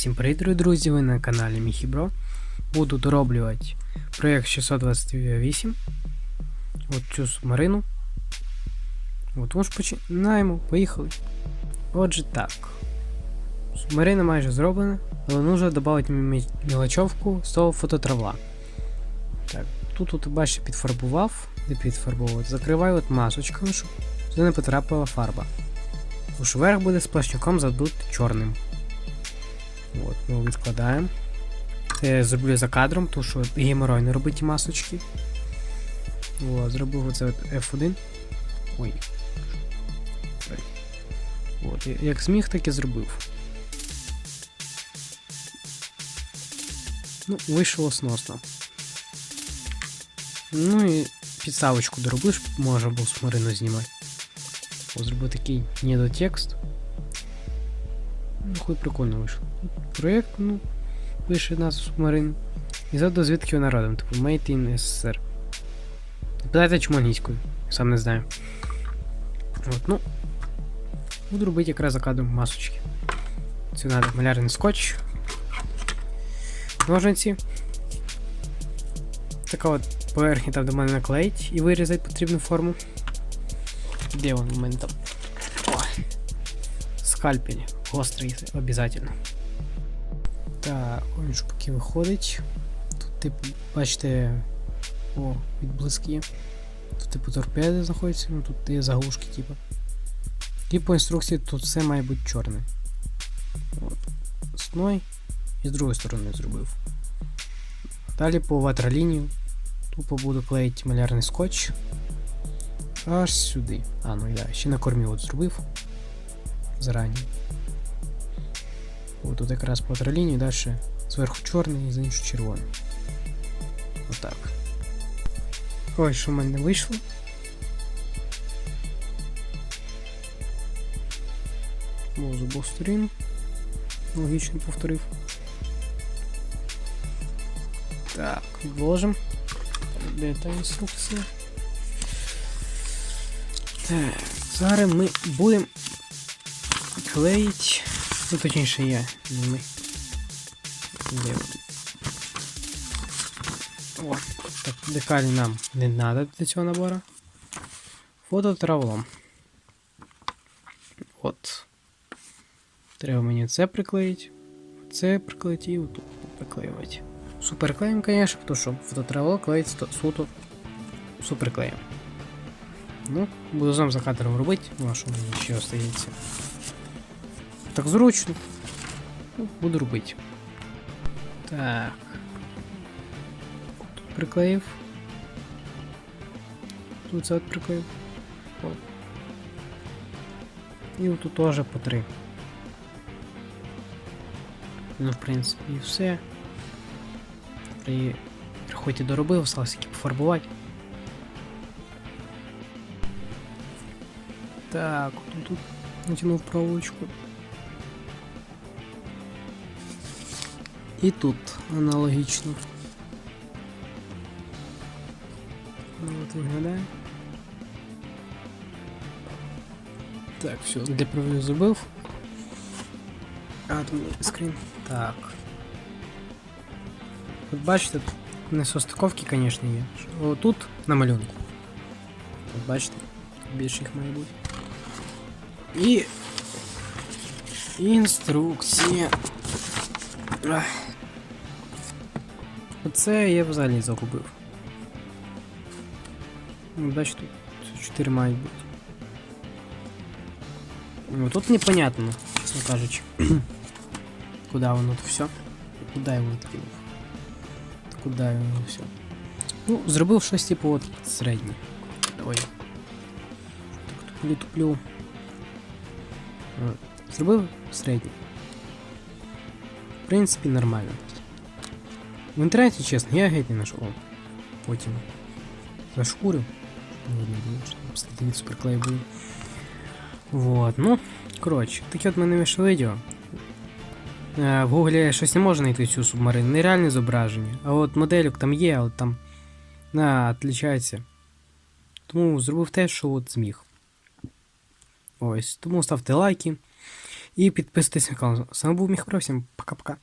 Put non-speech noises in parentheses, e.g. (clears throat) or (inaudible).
Всім привіт, друзі! Ви на каналі Міхібро. Буду дороблювати проєкт 628. От цю субмарину. От, тому ж починаємо. Поїхали. Отже, так. Субмарина майже зроблена, але нужно додати мілочовку з того фототравла. Так, тут, от, бачите, підфарбував, де підфарбовувати. Закриваю от масочками, щоб сюди не потрапила фарба. Уж верх буде сплошняком задут чорним. От, ми відкладаємо. Я зроблю за кадром, тому що геморой не робить масочки. От, зробив оце от F1. Ой. От, як зміг, так і зробив. Ну, вийшло сносно. Ну і підставочку доробив, щоб можна було смарину знімати. Ось зробив такий недотекст. Ну, хуй прикольно вийшло. Проєкт, ну, пише назву субмарин. І ззаду звідки його народом, типу Made in SSR. Питайте чому англійською, сам не знаю. От, ну. Буду робити якраз за кадром масочки. Це треба малярний скотч. Ножниці. Така от поверхня там, де мене наклеїть і вирізати потрібну форму. Де він у мене там? Ой. Скальпель. Обязательно. Так, он ж поки виходить. Тут, типу, бачите. О, відблиск. Тут, типу, торпеди знаходяться, ну тут є заглушки, типу. І по інструкції тут все має бути чорне. От. З одної і з другої сторони зробив. Далі по ватролінію. Тупо буду клеїти малярний скотч. Аж сюди. А, ну і да, ще на кормі от зробив. Зарані. От тут якраз по ватролінії, далі зверху чорний і знизу червоний. Отак. Ой, що в мене вийшло. О, з сторін. Логічно повторив. Так, відложимо. Де та інструкція? Так, зараз ми будемо клеїть. Ну, точніше я, не ми. Де? О, так, декалі нам не треба для цього набору. Фототравлом. От. Треба мені це приклеїти. Це приклеїти і отут приклеювати. Суперклеїм, конечно, тому що фототравло клеїть суто суперклеєм. Ну, буду сам за кадром робити, ну що мені ще остається. Так зручно. Ну, буду робити. Так. Тут приклеїв. Тут це от приклеїв. О. І отут теж по три. Ну, в принципі, і все. При хоч і доробив, осталось тільки пофарбувати. Так, от тут натянув проволочку. І тут аналогічно. Ну, от виглядає. Так, все, для провів зробив. А, тут скрін. Так. От бачите, тут несостиковки, звісно, є. О, тут на малюнку. От бачите, більше їх має бути. І. Інструкція. Ах. Оце я взагалі загубив. Ну, бачите, тут 4 мають бути. Ну, тут непонятно, чесно кажучи. (clears throat) Куди воно то все? Куди його кинув? Куди його все? Ну, зробив щось типу от середнє. Ой. Так туплю туплю. Е, Зробив середнє. В принципі, нормально. В інтернеті, чесно, я геть не знайшов. Потім зашкурив. Не видно суперклей був. Вот, ну, коротше, таке от мене вийшло відео. Е, В гуглі щось не можна знайти цю субмарину, нереальне зображення. А от модельок там є, але там на, відлічається. Тому зробив те, що от зміг. Ось, тому ставте лайки. І підписуйтесь на канал. Вами був Міхбро, всім пока-пока.